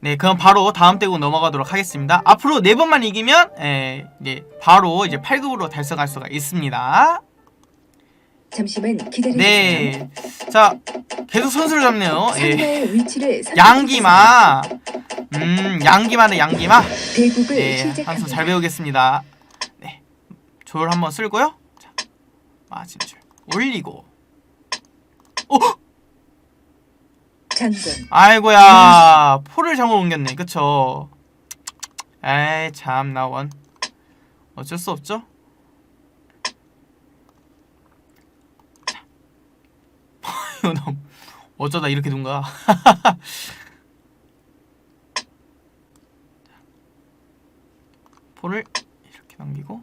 네, 그럼 바로 다음 대국 넘어가도록 하겠습니다. 앞으로 네 번만 이기면 예, 이제 바로 이제 8급으로 달성할 수가 있습니다. 잠시만 기다려주세요. 네, 자 계속 선수를 잡네요. 예. 상대의 위치를 양기마, 음, 양기마네 양기마. 대국을 네, 시작합니다. 잘 배우겠습니다. 네, 조를 한번 쓸고요. 자, 마진줄 올리고. 오, 장군 아이고야, 포를 잘못 옮겼네. 그쵸? 에이, 참 나원. 어쩔 수 없죠. 너무 어쩌다 이렇게 둔가? 포를 이렇게 넘기고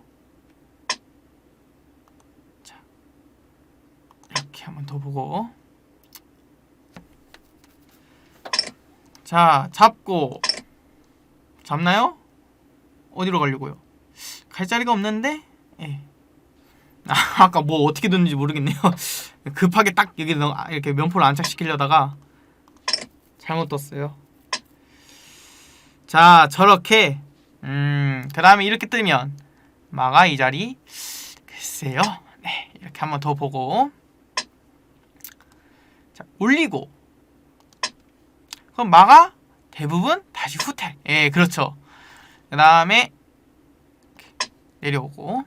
자 이렇게 한번 더 보고 자 잡고 잡나요? 어디로 가려고요? 갈 자리가 없는데 예. 아, 아까 뭐 어떻게 뒀는지 모르겠네요 급하게 딱 여기 넣- 아, 이렇게 면포를 안착시키려다가 잘못 떴어요 자 저렇게 음, 그 다음에 이렇게 뜨면 마가 이 자리 글쎄요. 네, 이렇게 한번 더 보고 자, 올리고 그럼 마가 대부분 다시 후퇴. 예, 그렇죠. 그 다음에 내려오고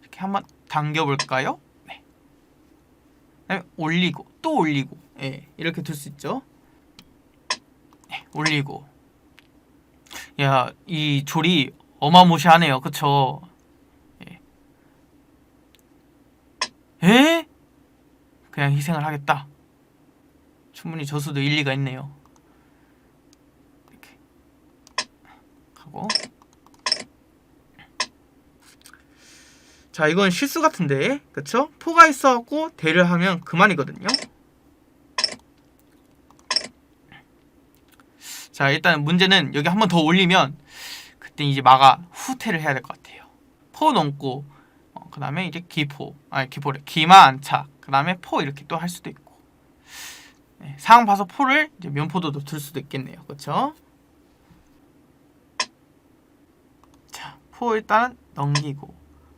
이렇게 한번 당겨볼까요? 네. 그다음에 올리고 또 올리고 예, 이렇게 둘 수 있죠. 네, 올리고 야, 이 졸이 어마무시하네요. 그쵸? 예. 에? 그냥 희생을 하겠다. 충분히 저수도 일리가 있네요. 이렇게 하고 자, 이건 실수 같은데. 그쵸? 포가 있어갖고 대를 하면 그만이거든요. 자 일단 문제는 여기 한 번 더 올리면 그때 이제 마가 후퇴를 해야 될 것 같아요. 포 넘고 어, 그 다음에 이제 기포 아니 기포래 기마 안착 그 다음에 포 이렇게 또 할 수도 있고 네, 상황 봐서 포를 이제 면포도도 들 수도 있겠네요. 그렇죠? 자 포 일단 넘기고.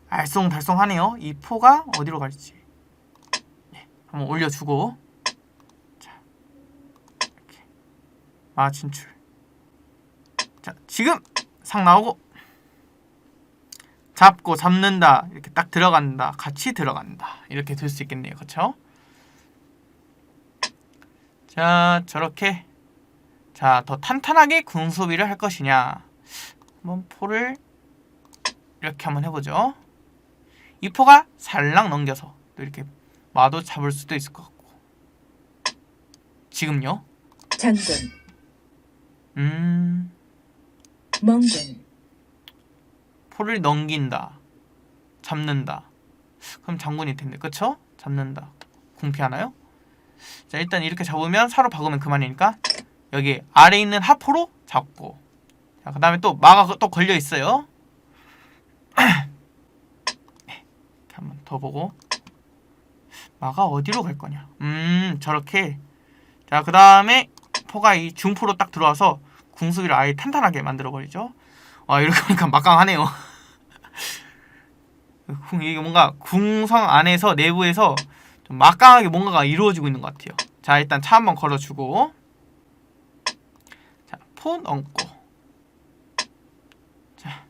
알쏭달쏭하네요. 이 포가 어디로 갈지. 네, 한번 올려주고. 아 진출. 자 지금 상 나오고. 잡고 잡는다. 이렇게 딱 들어간다. 같이 들어간다. 이렇게 될 수 있겠네요. 그쵸 자 저렇게 자 더 탄탄하게 궁소비를 할 것이냐 한번 포를 이렇게 한번 해보죠 이 포가 살랑 넘겨서 또 이렇게 마도 잡을 수도 있을 것 같고 지금요 장군 음 멍군 포를 넘긴다. 잡는다. 그럼 장군일 텐데, 그쵸? 잡는다. 궁피 하나요? 자, 일단 이렇게 잡으면 사로 박으면 그만이니까 여기 아래 있는 하포로 잡고 자, 그 다음에 또 마가 또 걸려 있어요. 네, 한번 더 보고 마가 어디로 갈 거냐? 음, 저렇게 자, 그 다음에 포가 이 중포로 딱 들어와서 궁수기를 아예 탄탄하게 만들어 버리죠. 아 이렇게 보니까 막강하네요. 궁 이게 뭔가 궁성 안에서 내부에서 좀 막강하게 뭔가가 이루어지고 있는 것 같아요. 자 일단 차 한번 걸어주고. 자포 얹고. 자.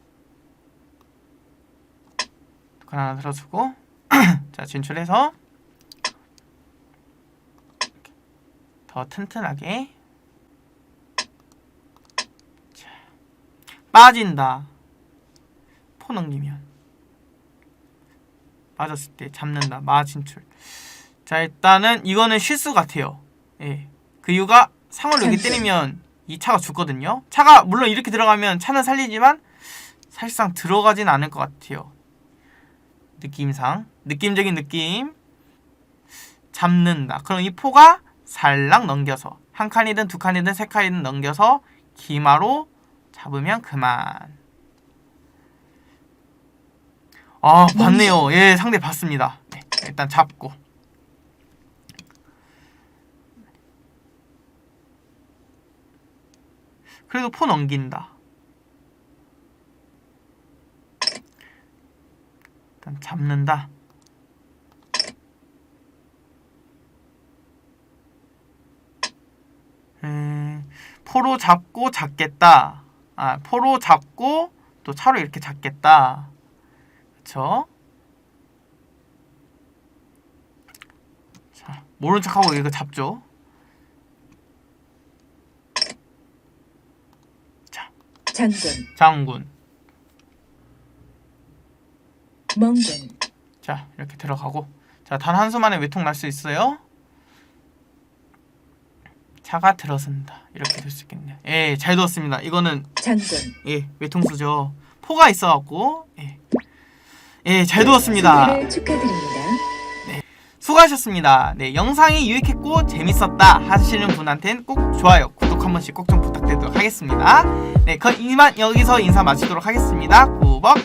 하나 들어주고. 자 진출해서. 더 튼튼하게. 빠진다. 포 넘기면 빠졌을 때 잡는다. 마 진출. 자 일단은 이거는 실수 같아요. 예. 그 이유가 상을 여기 때리면 이 차가 죽거든요. 차가 물론 이렇게 들어가면 차는 살리지만 사실상 들어가진 않을 것 같아요. 느낌상 느낌적인 느낌 잡는다. 그럼 이 포가 살랑 넘겨서 한 칸이든 두 칸이든 세 칸이든 넘겨서 기마로 잡으면 그만. 아, 봤네요. 예, 상대 봤습니다. 네, 일단 잡고. 그래도 포 넘긴다. 일단 잡는다. 음, 포로 잡고 잡겠다. 아, 포로 잡고 또 차로 이렇게 잡겠다. 그쵸? 자, 모른 척하고 이거 잡죠. 장군, 장군. 멍군, 자, 이렇게 들어가고. 자, 단 한 수만에 외통 날 수 있어요. 차가 들어선다. 이렇게 될 수 있겠네요. 예, 잘 두었습니다. 이거는 장군, 예, 외통수죠. 포가 있어갖고 예, 예, 잘 두었습니다. 승리를 축하드립니다. 수고하셨습니다. 네, 영상이 유익했고 재밌었다 하시는 분한테는 꼭 좋아요, 구독 한 번씩 꼭 좀 부탁드리도록 하겠습니다. 네, 그럼 이만 여기서 인사 마치도록 하겠습니다. 구벅